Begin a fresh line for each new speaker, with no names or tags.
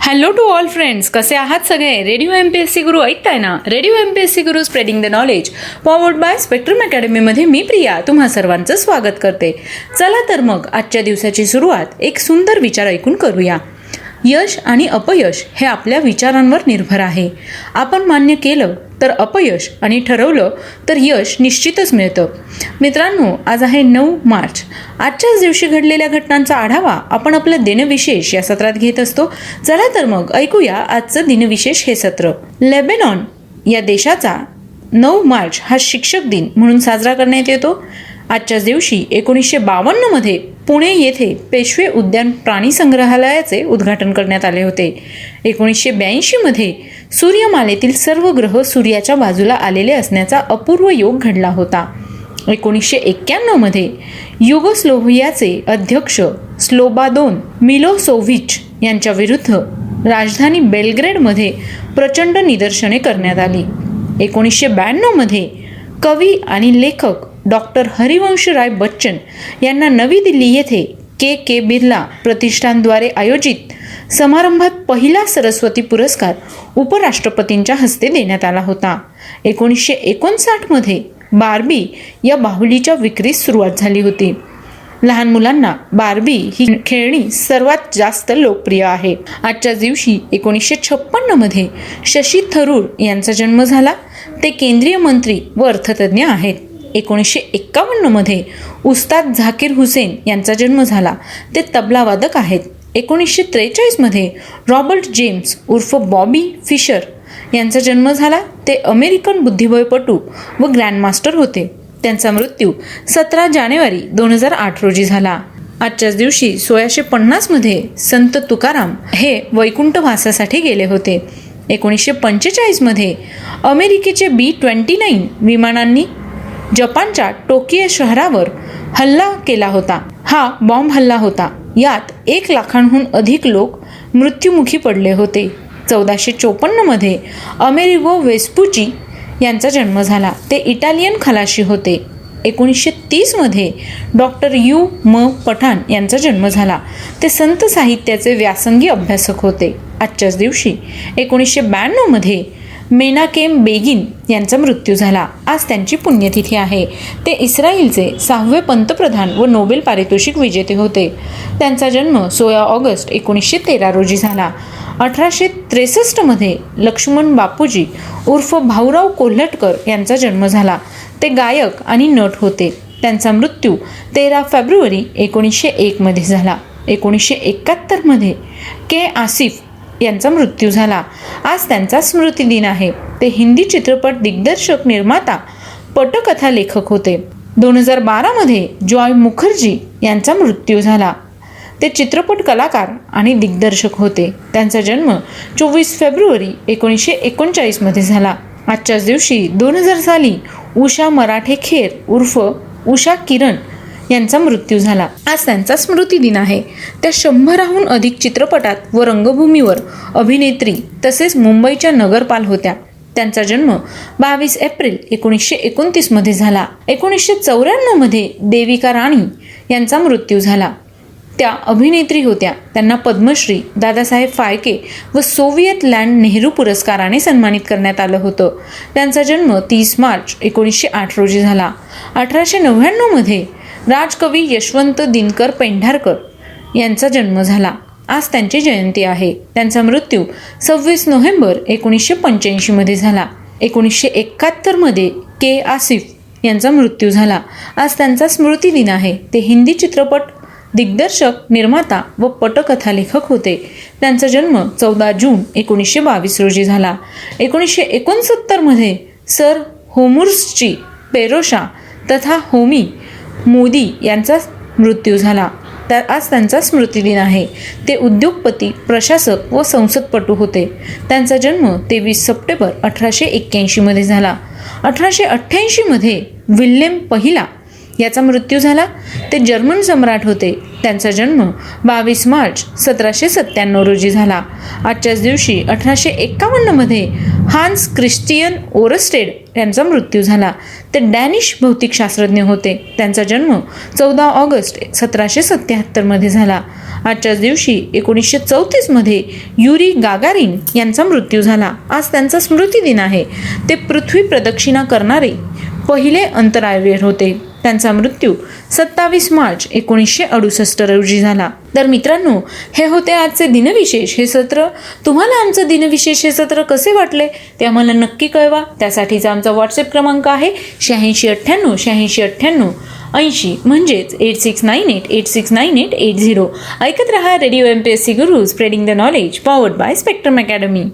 Hello to all friends कसे आहात सगळे? Radio M P S C Guru ऐकताय ना? Radio M P S C Guru spreading the knowledge powered by spectrum अकॅडमीमध्ये मी प्रिया तुम्हा सर्वांचं स्वागत करते. चला तर मग आजच्या दिवसाची सुरुवात एक सुंदर विचार ऐकून करूया. यश आणि अपयश हे आपल्या विचारांवर निर्भर आहे. आपण मान्य केलं तर अपयश आणि ठरवलं तर यश निश्चितच मिळतं. मित्रांनो आज आहे नऊ मार्च. आजच्याच दिवशी घडलेल्या घटनांचा आढावा आपण आपलं दिनविशेष या सत्रात घेत असतो. चला तर मग ऐकूया आजचं दिनविशेष हे सत्र. लेबेनॉन या देशाचा नऊ मार्च हा शिक्षक दिन म्हणून साजरा करण्यात येतो. आजच्याच दिवशी एकोणीसशे बावन्नमध्ये पुणे येथे पेशवे उद्यान प्राणी संग्रहालयाचे उद्घाटन करण्यात आले होते. एकोणीसशे ब्याऐंशीमध्ये सूर्यमालेतील सर्व ग्रह सूर्याच्या बाजूला आलेले असण्याचा अपूर्व योग घडला होता. एकोणीसशे एक्क्याण्णवमध्ये युगोस्लोव्हियाचे अध्यक्ष स्लोबादोन मिलोसोव्हिच यांच्या विरुद्ध राजधानी बेलग्रेडमध्ये प्रचंड निदर्शने करण्यात आली. एकोणीसशे ब्याण्णवमध्ये कवी आणि लेखक डॉक्टर हरिवंशराय बच्चन यांना नवी दिल्ली येथे के के बिर्ला प्रतिष्ठानद्वारे आयोजित समारंभात पहिला सरस्वती पुरस्कार उपराष्ट्रपतींच्या हस्ते देण्यात आला होता. एकोणीसशे एकोणसाठमध्ये बार्बी या बाहुलीच्या विक्रीस सुरुवात झाली होती. लहान मुलांना बार्बी ही खेळणी सर्वात जास्त लोकप्रिय आहे. आजच्या दिवशी एकोणीसशे छप्पन्नमध्ये शशी थरूर यांचा जन्म झाला. ते केंद्रीय मंत्री व अर्थतज्ज्ञ आहेत. एकोणीसशे एक्कावन्नमध्ये उस्ताद झाकीर हुसेन यांचा जन्म झाला. ते तबलावादक आहेत. एकोणीसशे त्रेचाळीसमध्ये रॉबर्ट जेम्स उर्फ बॉबी फिशर यांचा जन्म झाला. ते अमेरिकन बुद्धिबळपटू व ग्रँडमास्टर होते. त्यांचा मृत्यू सतरा जानेवारी दोन हजार आठ रोजी झाला. आजच्याच दिवशी सोळाशे पन्नासमध्ये संत तुकाराम हे वैकुंठवासासाठी गेले होते. एकोणीसशे पंचेचाळीसमध्ये अमेरिकेचे बी ट्वेंटी नाईन विमानांनी जपानच्या टोकियो शहरावर हल्ला केला होता. हा बॉम्ब हल्ला होता. यात एक लाखांहून अधिक लोक मृत्युमुखी पडले होते. चौदाशे चोपन्नमध्ये अमेरिगो वेस्पुची यांचा जन्म झाला. ते इटालियन खलाशी होते. एकोणीसशे तीसमध्ये डॉक्टर यू म पठाण यांचा जन्म झाला. ते संत साहित्याचे व्यासंगी अभ्यासक होते. आजच्याच दिवशी एकोणीसशे ब्याण्णवमध्ये मेनाकेम बेगिन यांचा मृत्यू झाला. आज त्यांची पुण्यतिथी आहे. ते इस्रायलचे सहावे पंतप्रधान व नोबेल पारितोषिक विजेते होते. त्यांचा जन्म सोळा ऑगस्ट एकोणीसशे तेरा रोजी झाला. अठराशे त्रेसष्टमध्ये लक्ष्मण बापूजी उर्फ भाऊराव कोल्हटकर यांचा जन्म झाला. ते गायक आणि नट होते. त्यांचा मृत्यू तेरा फेब्रुवारी एकोणीसशे एकमध्ये झाला. एकोणीसशे एकाहत्तरमध्ये के आसिफ यांचा मृत्यू झाला. आज त्यांचा स्मृतिदिन आहे. ते हिंदी चित्रपट दिग्दर्शक निर्माता पटकथा लेखक होते. दोन हजार बारामध्ये जॉय मुखर्जी यांचा मृत्यू झाला. ते चित्रपट कलाकार आणि दिग्दर्शक होते. त्यांचा जन्म चोवीस फेब्रुवारी एकोणीसशे एकोणचाळीसमध्ये झाला. आजच्याच दिवशी दोन हजार साली उषा मराठे खेर उर्फ उषा किरण यांचा मृत्यू झाला. आज त्यांचा स्मृतिदिन आहे. त्या शंभराहून अधिक चित्रपटात व रंगभूमीवर अभिनेत्री तसेच मुंबईच्या नगरपाल होत्या. त्यांचा जन्म बावीस एप्रिल एकोणीसशे एकोणतीसमध्ये झाला. एकोणीसशे चौऱ्याण्णवमध्ये देविका राणी यांचा मृत्यू झाला. त्या अभिनेत्री होत्या. त्यांना पद्मश्री दादासाहेब फाळके व सोव्हिएत लँड नेहरू पुरस्काराने सन्मानित करण्यात आलं होतं. त्यांचा जन्म तीस मार्च एकोणीसशे आठ रोजी झाला. अठराशे नव्याण्णवमध्ये राजकवी यशवंत दिनकर पेंढारकर यांचा जन्म झाला. आज त्यांची जयंती आहे. त्यांचा मृत्यू सव्वीस नोव्हेंबर एकोणीसशे पंच्याऐंशीमध्ये झाला. एकोणीसशे एकाहत्तरमध्ये के आसिफ यांचा मृत्यू झाला. आज त्यांचा स्मृतिदिन आहे. ते हिंदी चित्रपट दिग्दर्शक निर्माता व पटकथा लेखक होते. त्यांचा जन्म चौदा जून एकोणीसशे बावीस रोजी झाला. एकोणीसशे एकोणसत्तरमध्ये सर होमुर्सची पेरोशा तथा होमी मोदी यांचा मृत्यू झाला. तर आज त्यांचा स्मृतिदिन आहे. ते उद्योगपती प्रशासक व संसदपटू होते. त्यांचा जन्म तेवीस सप्टेंबर अठराशे एक्क्याऐंशीमध्ये झाला. अठराशे अठ्ठ्याऐंशीमध्ये विल्यम पहिला याचा मृत्यू झाला. ते जर्मन सम्राट होते. त्यांचा जन्म बावीस मार्च सतराशे सत्त्याण्णव रोजी झाला. आजच्याच दिवशी अठराशे एक्कावन्नमध्ये हान्स क्रिस्टियन ओरस्टेड यांचा मृत्यू झाला. ते डॅनिश भौतिकशास्त्रज्ञ होते. त्यांचा जन्म चौदा ऑगस्ट सतराशे सत्याहत्तरमध्ये झाला. आजच्याच दिवशी एकोणीसशे चौतीसमध्ये युरी गागारिन यांचा मृत्यू झाला. आज त्यांचा स्मृती दिन आहे. ते पृथ्वी प्रदक्षिणा करणारे पहिले अंतराळवीर होते. त्यांचा मृत्यू सत्तावीस मार्च एकोणीसशे अडुसष्ट रोजी झाला. तर मित्रांनो हे होते आजचे दिनविशेष. हे सत्र तुम्हाला आमचं दिनविशेष हे सत्र कसे वाटले? ते आम्हाला नक्की कळवा. त्यासाठीचा आमचा व्हॉट्सअप क्रमांक आहे शहाऐंशी अठ्ठ्याण्णव शहाऐंशी अठ्ठ्याण्णव ऐंशी. म्हणजेच eight six nine eight eight six nine eight eight zero ऐकत रहा radio M P S C Guru spreading the knowledge powered by spectrum academy